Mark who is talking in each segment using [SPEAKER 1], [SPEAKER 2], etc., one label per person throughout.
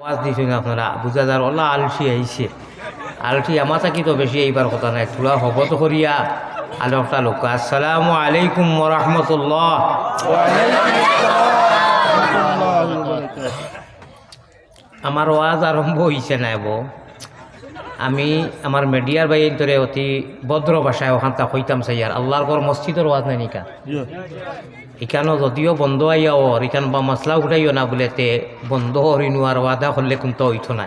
[SPEAKER 1] আওয়াজ দিয়েছেন আপনারা? বুঝা যার ওলা আলসি আইছে। আলসি আমার থাকি তো বেশি এইবার কথা নাই। থোড়া হব তো করিয়া আলোকটা লোক আসসালামু আলাইকুম রহমতুল্লাহ আমার ওয়াজ আরম্ভ হয়েছে না এব আমি আমার মিডিয়ার বাইর ধরে অতি ভদ্র ভাষায় ওখানটা হইতাম চাইয়ার আল্লাহর ঘর মসজিদের ওয়াজ নাই নিকা। এখানো যদিও বন্ধ আইয়া ওর এখান বা মশলা উঠাইও না বলে তে বন্ধ হরিনু আর ওয়াদা করলে কিন্তু হইতো না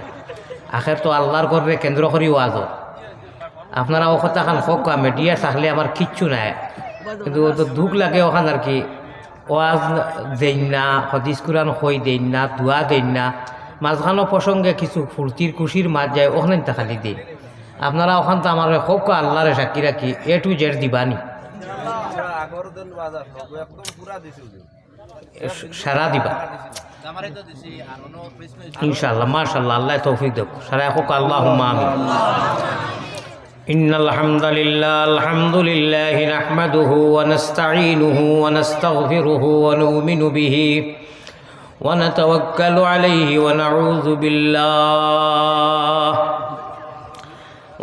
[SPEAKER 1] আখের তো আল্লাহর ঘরে কেন্দ্র করি ওয়াজ আপনারা ও কথা খান হোক মিডিয়া থাকলে আমার কিচ্ছু নাই। কিন্তু ও তো দুঃখ লাগে ওখান আর কি। ওয়াজ দেন না হদিস কুরান হই দেন না দোয়া দেন না। মাঝখানো প্রসঙ্গে কিছু ফুর্তির খুশির মাঝ যায় ওখানে তা খালি দিন আপনারা ওখান তো আমার হোক আল্লাহরে সাক্ষী রাখি এ টু জেড দিবানি।
[SPEAKER 2] আগর দিন বাজার সব একদম পুরা দিছিল
[SPEAKER 1] সারা দিবা ইনশাআল্লাহ মাশাআল্লাহ আল্লাহ তৌফিক দেব সারা হোক আল্লাহ আমি إن الحمد لله الحمد لله نحمده ونستعينه ونستغفره ونؤمن به ونتوكل عليه ونعوذ بالله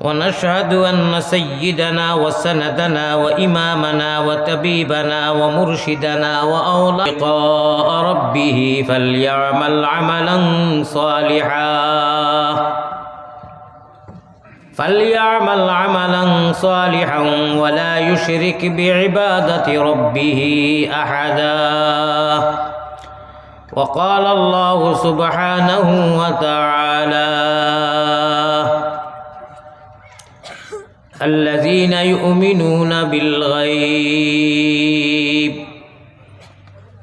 [SPEAKER 1] ونشهد أن سيدنا وسندنا وإمامنا وطبيبنا ومرشدنا وأولى لقاء ربه فليعمل عملا صالحا. فليعمل عملا صالحا ولا يشرك بعبادة ربه أحدا. وقال الله سبحانه وتعالى الذين يؤمنون بالغيب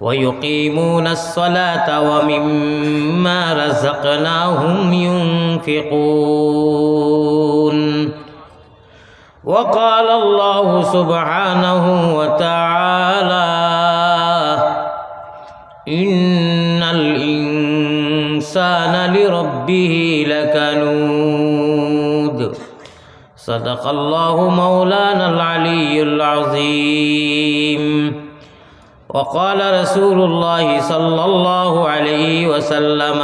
[SPEAKER 1] ويقيمون الصلاة ومما رزقناهم ينفقون. وقال الله سبحانه وتعالى إن الإنسان لربه لكنود صدق الله مولانا العلي العظيم. وقال رسول الله صلى الله عليه وسلم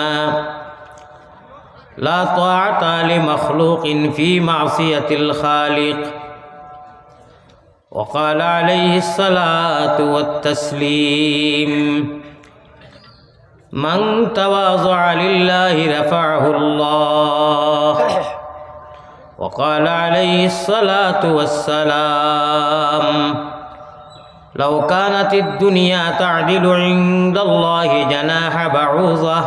[SPEAKER 1] لا طاعة لمخلوق في معصية الخالق. وقال عليه الصلاة والتسليم من تواضع لله رفعه الله. وقال عليه الصلاة والسلام لو كانت الدنيا تعدل عند الله جناح بعوضة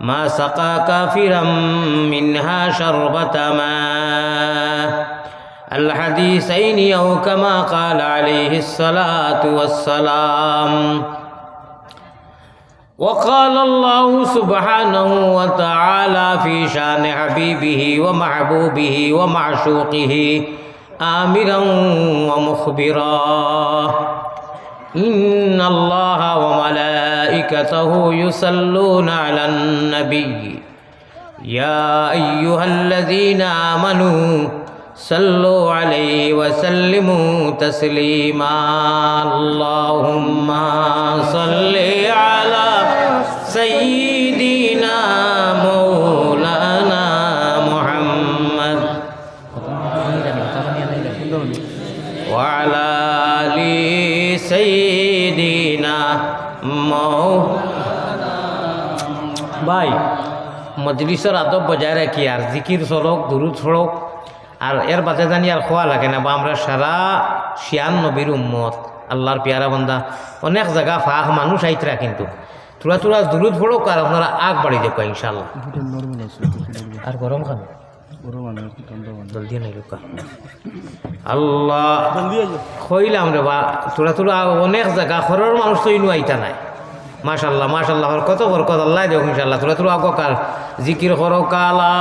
[SPEAKER 1] ما سقى كافرا منها شربة ماء. الحديثين أو كما قال عليه الصلاة والسلام وقال الله سبحانه وتعالى في شان حبيبه ومحبوبه ومعشوقه آمرا ومخبرا. إن الله وملائكته يصلون على النبي. يا أيها الذين آمنوا صلوا عليه وسلموا تسليما اللهم صل على سيدنا مولانا محمد وعلى آل سيدنا مولانا ভাই মজলিসের আদব বজায় রাখি আর জিকির সড়ক দুরুদ সড়ক আর এর বাদে জানি আর খোয়া লাগে না বা আমরা সারা শিয়ান নবীর উম্মত আল্লাহর পিয়ারা বন্দা অনেক জায়গা ফাঁক মানুষ আইতরা কিন্তু। তোরা তোরা দূরত পড়ো আর আপনারা আগ বাড়ি দেখো ইনশাল্লাহ আর গরম খাবে জলদি নাই লোকা আল্লাহ কইলাম রে বা তোরা তোরা অনেক জায়গা খরর মানুষ তো ইনু আইতা নাই। মাশাল্লাহ মাশাল্লাহ কত বরকত, আল্লাহ দেখ ইনশাল্লাহ তোরা তোর আগকার জিকির হর কালা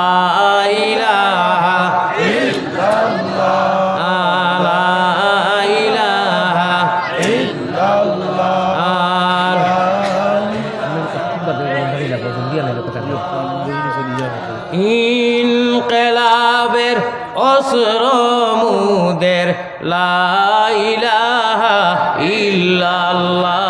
[SPEAKER 1] ইনকেলাবের অসর মুদের লাইলাহা ইল্লাল্লাহ।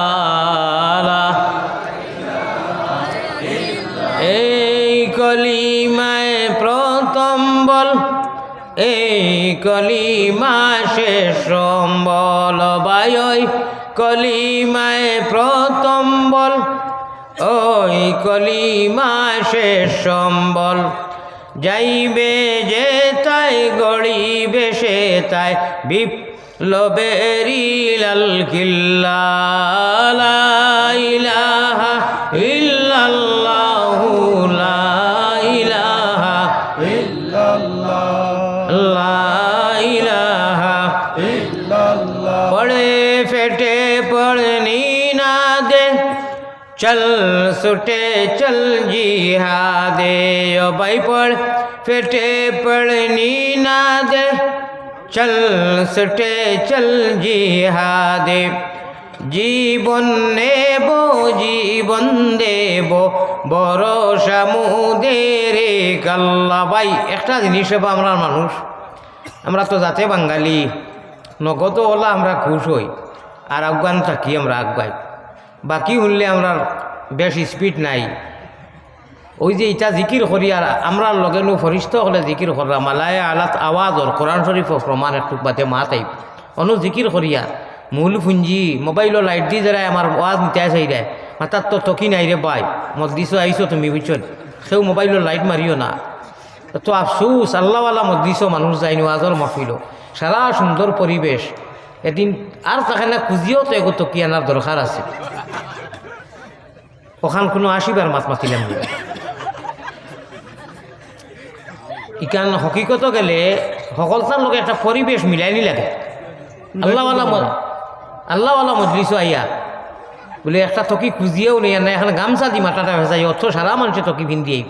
[SPEAKER 1] কলিমা শেষ বল বায়ই, কলিমায় প্রথম বল। ওই কলিমা শেষ বল যাইবে যে তাই, গড়িবে সে তাই। বিপ্লবেরি লাল কিল্লা চল সুটে চল জিহাদে ও ভাই পড় ফেটে পড়নি না দে চল সুটে চল জিহাদে জীবন নেব জীবন দেব বড় সামুদের কাল্লা ভাই একটা জিনিস হব আমরা মানুষ। আমরা তো যাতে বাঙালি, নগদ ওলা আমরা খুশ হই। আর আফগান থাকি আমরা আগাই বাকি শুনলে আমরা বেশ স্পিড নাই। ওই যে ইটা জিকির করি আর আমরা লগে নো ফরিষ্ঠ হলে জিকির করা। মালায় আলাত আওয়াজর কোরআন শরীফ প্রমাণ একটু বাদে মা অনু জিকির করিয়া মূল পুঞ্জি মোবাইল লাইট দি যারা আমার ওয়াজ নিতে চাই রে মাতার তো তকি নাই রে বাই। মসজিদ আইছো তুমি বুঝছ সেও মোবাইলের লাইট মারিও না। তো আফসুস আল্লাহওয়ালা মসজিদ মানুষ যায়নি ওয়াজর মফিল সারা সুন্দর পরিবেশ এদিন আর তাকে না খুঁজিও তো এগো তকি আনার দরকার আছে। ওখান কোনো আসিবার মাত মাতিলাম না। ইকান হকিকত গেলে সকলতার লোক একটা পরিবেশ মিলাইনি লাগে। আল্লাহওয়ালা আল্লাহওয়ালা মজলিস আইয়া বলে একটা তকি খুঁজিয়েও নেই, না এখন গামছা দি মাথাটা ভেসাই অর্থ সারা মানুষে তকি পিন্দিয়েই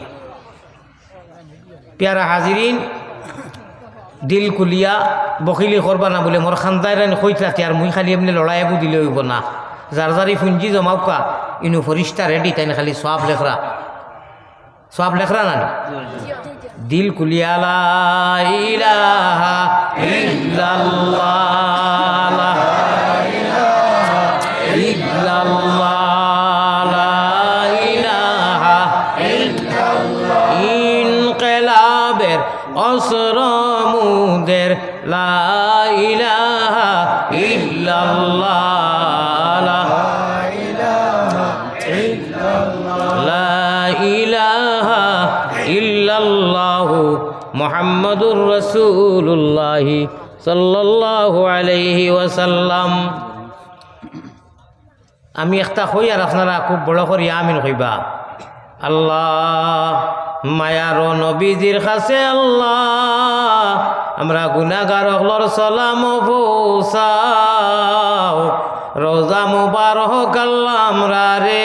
[SPEAKER 1] পেয়ারা হাজিরিন, দিল কুলিয়া বকিলি করবা না বলে মোর খান্দায় কইত রাতি আর মুই খালি এমনি লড়াই এবু দিলে হইব না। যার যারি ফুঞ্জি জমাউকা ইনু ফরিস্তা রেডি তাই খালি সব লেখরা। সব লেখরা না? দিল কুলিয়া লা ইলাহা ইল্লাল্লাহ লাইলাহা ইল্লাল্লাহ। মুহাম্মাদুর রাসূলুল্লাহ সাল্লাল্লাহু আলাইহি ওয়াসাল্লাম। আমি একটা হই আর আপনারা খুব বড় করি আমিন হইবা। আল্লাহ, মায়ার নবীজির কাছে আল্লাহ, আমরা গুনাগার হলর সালাম রোজা মুবারক আল্লাহ আমরা রে